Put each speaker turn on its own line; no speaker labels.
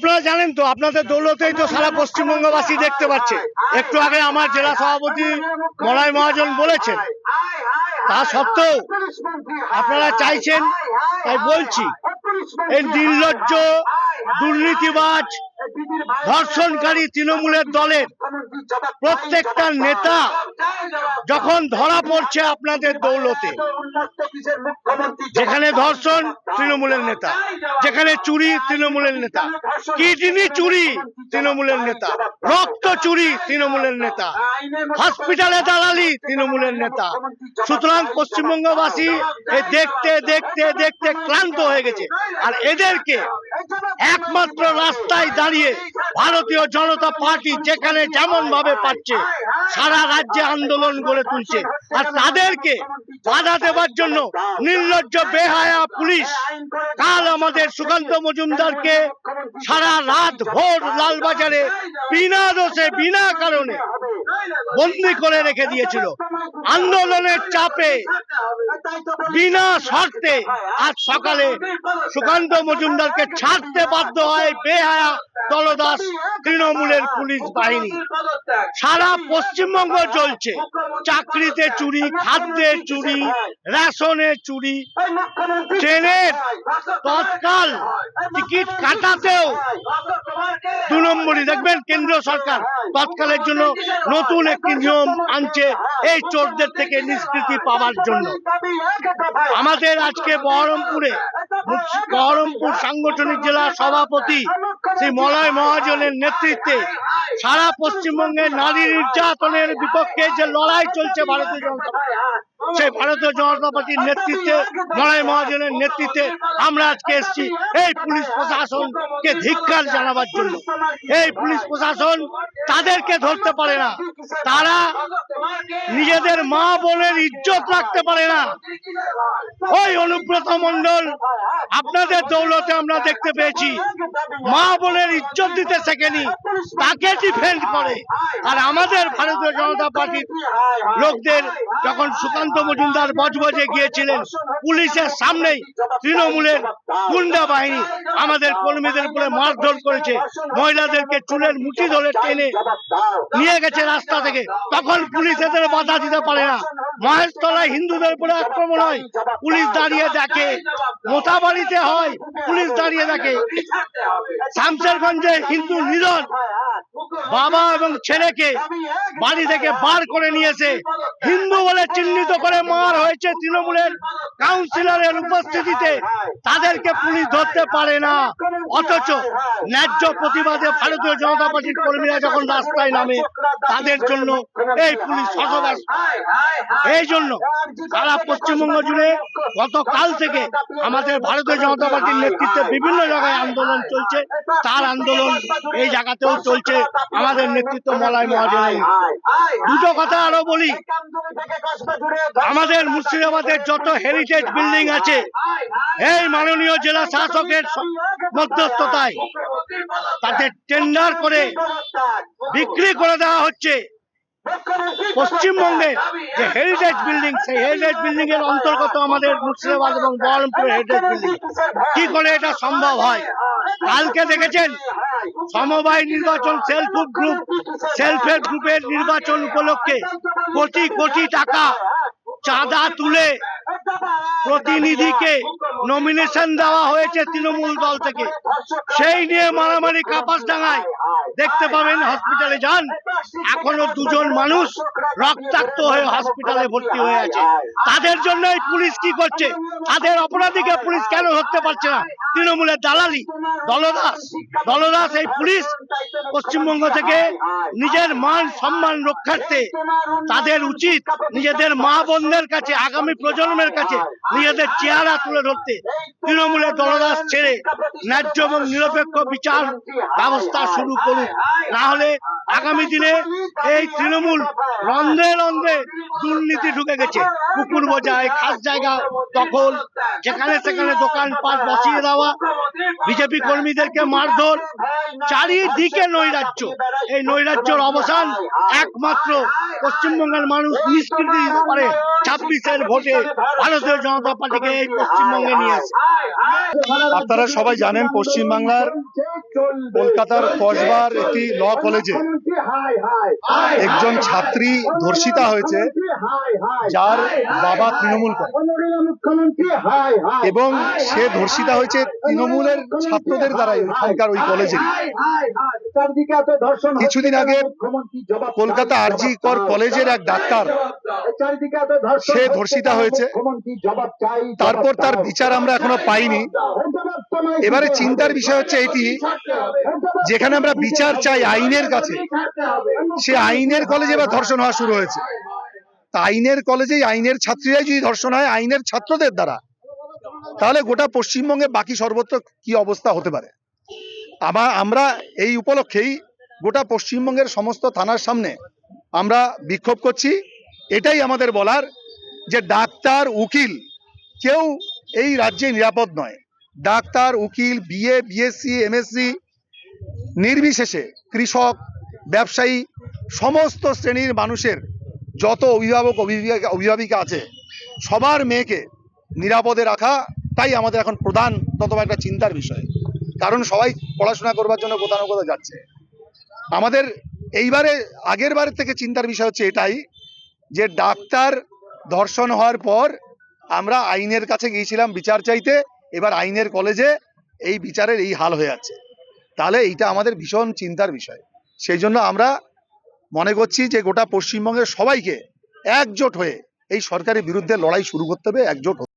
আপনারা জানেন তো, আপনাদের দৌলতেই তো সারা পশ্চিমবঙ্গবাসী দেখতে পাচ্ছে। একটু আগে আমার জেলা সভাপতি মলয় মহাজন বলেছেন। তা সত্ত্বেও আপনারা চাইছেন, তাই বলছি, এই নির্লজ্জ, দুর্নীতিবাজ ধর্ষণকারী তৃণমূলের দলের প্রত্যেকটা নেতা যখন ধরা পড়ছে আপনাদের দৌলতে, যেখানে ধর্ষণ তৃণমূলের নেতা, যেখানে চুরি তৃণমূলের নেতা, কিডনি চুরি তৃণমূলের নেতা, রক্ত চুরি তৃণমূলের নেতা, হসপিটালে দালালি তৃণমূলের নেতা। সুতরাং পশ্চিমবঙ্গবাসী দেখতে দেখতে দেখতে ক্লান্ত হয়ে গেছে। আর এদেরকে একমাত্র রাস্তায় দাঁড়িয়ে ভারতীয় জনতা পার্টি যেখানে যেমন ভাবে পাচ্ছে, সারা রাজ্যে আন্দোলন গড়ে তুলছে। আর তাদেরকে বাধা দেওয়ার জন্য নির্লজ্জ, বেহায়া পুলিশ কাল আমাদের সুকান্ত মজুমদারকে সারা রাত ভোর লালবাজারে বিনা দোষে, বিনা কারণে বন্দি করে রেখে দিয়েছিল। আন্দোলনের চাপে, বিনা শর্তে আজ সকালে সুকান্ত মজুমদারকে ছাড়তে বাধ্য হয় বেহায়া দলদাস তৃণমূলের পুলিশ বাহিনী। সারা পশ্চিমবঙ্গ চলছে চাকরিতে চুরি, খাদ্যে চুরি, রেশনে চুরি। ট্রেনের তৎকাল টিকিট কাটাতেও দু নম্বরই। দেখবেন কেন্দ্র সরকার তৎকালের জন্য নতুন একটি নিয়ম আনছে এই চোরদের থেকে নিষ্কৃতি পাওয়ার জন্য। আমাদের আজকে বহরমপুরে বহরমপুর সাংগঠনিক জেলা সভাপতি শ্রী মলয় মহাজনের নেতৃত্বে সারা পশ্চিমবঙ্গে নারী নির্যাতনের বিপক্ষে যে লড়াই চলছে ভারতীয় জনতা সেই ভারতীয় জনতা পার্টির নেতৃত্বে, মলয় মহাজনের নেতৃত্বে আমরা আজকে এসেছি এই পুলিশ প্রশাসনকে ধিক্কার জানাবার জন্য। এই পুলিশ প্রশাসন তাদেরকে ধরতে পারে না। তারা নিজেদের মা বোনের ইজ্জত রাখতে পারে না। ওই অনুব্রত মন্ডল আপনাদের দৌলতে আমরা দেখতে পেয়েছি। মা বোনের ইজ্জত দিতে শেখেনি, তাকে ডিফেন্ড করে। আর আমাদের ভারতীয় জনতা পার্টির লোকদের যখন সুকান্ত মজুমদার বজবজে গিয়েছিলেন, পুলিশের সামনেই তৃণমূলের গুন্ডা বাহিনী আমাদের কর্মীদের উপরে মারধর করেছে। মহিলাদেরকে চুলের মুঠি ধরে টেনে নিয়ে গেছে রাস্তা থেকে। তখন পুলিশ এদের বাধা দিতে পারে না। মহেশতলায় হিন্দুদের উপরে আক্রমণ হয়। পুলিশ দাঁড়িয়ে দেখে। মোতাবাড়িতে হয়, পুলিশ দাঁড়িয়ে দেখে শামশেরগঞ্জে হিন্দু নিধন বাবা এবং ছেলেকে বাড়ি থেকে বার করে নিয়েছে। হিন্দু বলে চিহ্নিত করে মার হয়েছে তৃণমূলের কাউন্সিলরের উপস্থিতিতে। তাদেরকে পুলিশ ধরতে পারে না। অথচ ন্যায্য প্রতিবাদে ভারতীয় জনতা পার্টির কর্মীরা যখন রাস্তায় নামে, তাদের জন্য এই পুলিশ সহবাস এই জন্য সারা পশ্চিমবঙ্গ জুড়ে গতকাল থেকে আমাদের ভারতীয় জনতা পার্টির নেতৃত্বে বিভিন্ন জায়গায় আন্দোলন চলছে। তার আন্দোলন এই জায়গাতেও চলছে। আমাদের নেতৃত্ব মলয় মহাজনের। দুটো কথা আরও বলি। আমাদের মুর্শিদাবাদের যত হেরিটেজ বিল্ডিং আছে, এই মাননীয় জেলা শাসকের মধ্যস্থতায় তাদের টেন্ডার করে বিক্রি করে দেওয়া হচ্ছে। পশ্চিমবঙ্গের যে হেরিটেজ বিল্ডিং সেই হেরিটেজ বিল্ডিং এর অন্তর্গত আমাদের মুর্শিদাবাদ এবং বহরমপুরের হেরিটেজ বিল্ডিং কি করে এটা সম্ভব হয়? কালকে দেখেছেন? সমবায় নির্বাচন self help group self help গ্রুপের নির্বাচন উপলক্ষে কোটি কোটি টাকা চাঁদা তুলে প্রতিনিধিকে নমিনেশন দেওয়া হয়েছে তৃণমূল দল থেকে। সেই নিয়ে মারামারি কাপাস ডাঙায় দেখতে পাবেন হসপিটালে যান। এখনও দুজন মানুষ রক্তাক্ত হয়ে হসপিটালে ভর্তি হয়ে আছে। তাদের জন্য পুলিশ কি করছে? তাদের অপরাধীকে পুলিশ কেন ধরতে পারছে না? তৃণমূলের দালালি, দলদাস দলদাস এই পুলিশ পশ্চিমবঙ্গ থেকে নিজের মান সম্মান রক্ষার্থে তাদের উচিত নিজেদের মা বোনদের কাছে, আগামী প্রজন্মের কাছে নিজেদের চেহারা তুলে ধরতে। তৃণমূলের দলদাস ছেড়ে ন্যায্য এবং নিরপেক্ষ বিচার ব্যবস্থা শুরু করুক না হলে আগামী দিনে এই তৃণমূল রন্ধে রন্ধে দুর্নীতি ঢুকে গেছে। পুকুর বোঝায় খাস জায়গা দখল, যেখানে সেখানে দোকান পাট বসিয়ে দেওয়া বিজেপি কর্মীদেরকে মারধর। চারিদিকে নৈরাজ্য। এই নৈরাজ্যর অবসান একমাত্র পশ্চিমবঙ্গের মানুষ নিষ্কৃতি দিতে পারে ছাব্বিশের ভোটে। ভারতীয় জনতা পার্টিকে এই পশ্চিমবঙ্গে নিয়ে আসে।
আপনারা সবাই জানেন পশ্চিমবাংলার কলকাতার কসবার একটি ল কলেজে একজন ছাত্রী ধর্ষিতা হয়েছে যার বাবা তৃণমূল করে। এবং সে ধর্ষিতা হয়েছে তৃণমূলের ছাত্রদের দ্বারাই ওইখানকার ওই কলেজে। কিছুদিন আগে কলকাতা আরজি কর কলেজের এক ডাক্তার
সে ধর্ষিতা হয়েছে।
তারপর তার বিচার আমরা এখনও পাইনি।
এবারে চিন্তার বিষয় হচ্ছে এটি,
যেখানে আমরা বিচার চাই আইনের কাছে। সে আইনের কলেজে এবার ধর্ষণ হওয়া শুরু হয়েছে। আইনের কলেজেই আইনের ছাত্রীরাই যদি ধর্ষণ হয়, আইনের ছাত্রদের দ্বারা, তাহলে গোটা পশ্চিমবঙ্গে বাকি সর্বত্র কি অবস্থা হতে পারে? আবার আমরা এই উপলক্ষেই গোটা পশ্চিমবঙ্গের সমস্ত থানার সামনে আমরা বিক্ষোভ করছি। এটাই আমাদের বলার যে ডাক্তার, উকিল কেউ এই রাজ্যে নিরাপদ নয়। ডাক্তার, উকিল, বিএ, বিএসসি, এমএসসি, নির্বিশেষে কৃষক, ব্যবসায়ী, সমস্ত শ্রেণির মানুষের যত অভিভাবক, অভিভাবিকা অভিভাবিকা আছে, সবার মেয়েকে নিরাপদে রাখা তাই আমাদের এখন প্রধান তত একটা চিন্তার বিষয়। কারণ সবাই পড়াশোনা করবার জন্য কোথাও কোথাও যাচ্ছে। আমাদের এইবারে, আগের বারের থেকে চিন্তার বিষয় হচ্ছে এটাই যে ডাক্তার ধর্ষণ হওয়ার পর আমরা আইনের কাছে গিয়েছিলাম বিচার চাইতে এবার আইনের কলেজে এই বিচারের এই হাল হয়ে আছে তাহলে এইটা আমাদের ভীষণ চিন্তার বিষয় সেই জন্য আমরা মনে করছি যে গোটা পশ্চিমবঙ্গের সবাইকে একজোট হয়ে এই সরকারের বিরুদ্ধে লড়াই শুরু করতে হবে, একজোট।